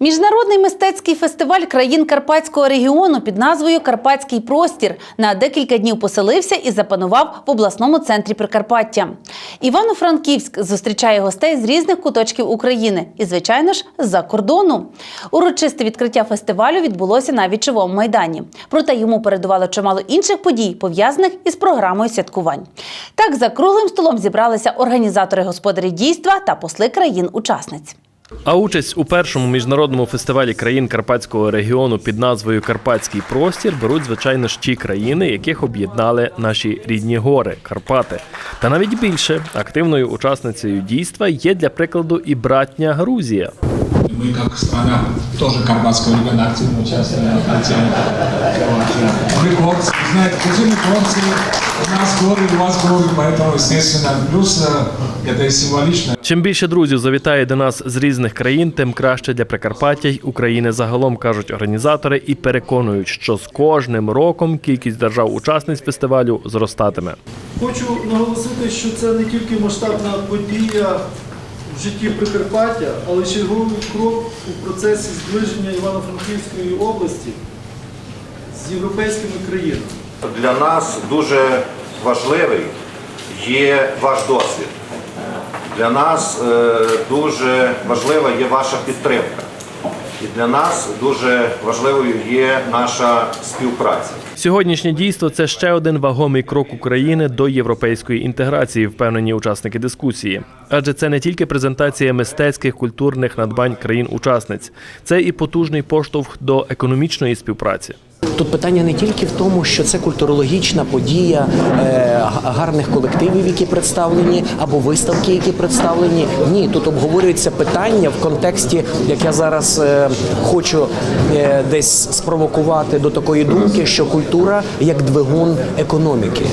Міжнародний мистецький фестиваль країн Карпатського регіону під назвою Карпатський простір на декілька днів поселився і запанував в обласному центрі Прикарпаття. Івано-Франківськ зустрічає гостей з різних куточків України і, звичайно ж, з-за кордону. Урочисте відкриття фестивалю відбулося на вічовому майдані. Проте йому передувало чимало інших подій, пов'язаних із програмою святкувань. Так, за круглим столом зібралися організатори господарі дійства та посли країн-учасниць. А участь у першому міжнародному фестивалі країн Карпатського регіону під назвою Карпатський простір беруть звичайно ж ті країни, яких об'єднали наші рідні гори Карпати. Та навіть більше активною учасницею дійства є для прикладу і братня Грузія Мы как страна тоже Карпатского региона активно участвуем в этой теме. Вот. Мы горцы, знаете, где мы горцы, у нас горы, у вас горы, поэтому, естественно, плюс э, это и символично. Чим більше друзів завітає до нас з різних країн, тим краще для Прикарпаття й України загалом кажуть організатори і переконують, що з кожним роком кількість держав-учасниць фестивалю зростатиме. Хочу наголосити, що це не тільки масштабна подія житті Прикарпаття, але черговий крок у процесі зближення Івано-Франківської області з європейськими країнами. Для нас дуже важливий є ваш досвід. Для нас е, дуже важлива є ваша підтримка. І для нас дуже важливою є наша співпраця. Сьогоднішнє дійство це ще один вагомий крок України до європейської інтеграції, впевнені учасники дискусії. Адже це не тільки презентація мистецьких культурних надбань країн-учасниць, це і потужний поштовх до економічної співпраці. Тут питання не тільки в тому, що це культурологічна подія е, гарних колективів, які представлені, або виставки, які представлені. Ні, тут обговорюється питання в контексті, як я зараз е, хочу е, десь спровокувати до такої думки, що культура як двигун економіки.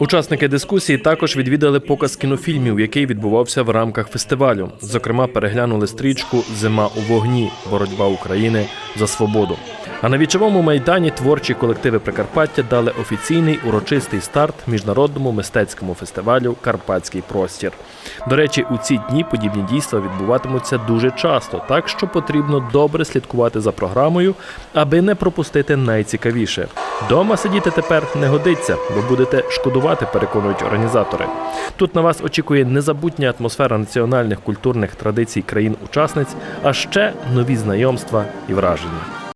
Учасники дискусії також відвідали показ кінофільмів, який відбувався в рамках фестивалю. Зокрема, переглянули стрічку Зима у вогні. Боротьба України за свободу. А на вічовому майдані творчі колективи Прикарпаття дали офіційний урочистий старт міжнародному мистецькому фестивалю Карпатський простір. До речі, у ці дні подібні дійства відбуватимуться дуже часто, так що потрібно добре слідкувати за програмою, аби не пропустити найцікавіше. Дома сидіти тепер не годиться, бо будете шкодувати, переконують організатори. Тут на вас очікує незабутня атмосфера національних культурних традицій країн-учасниць, а ще нові знайомства і враження.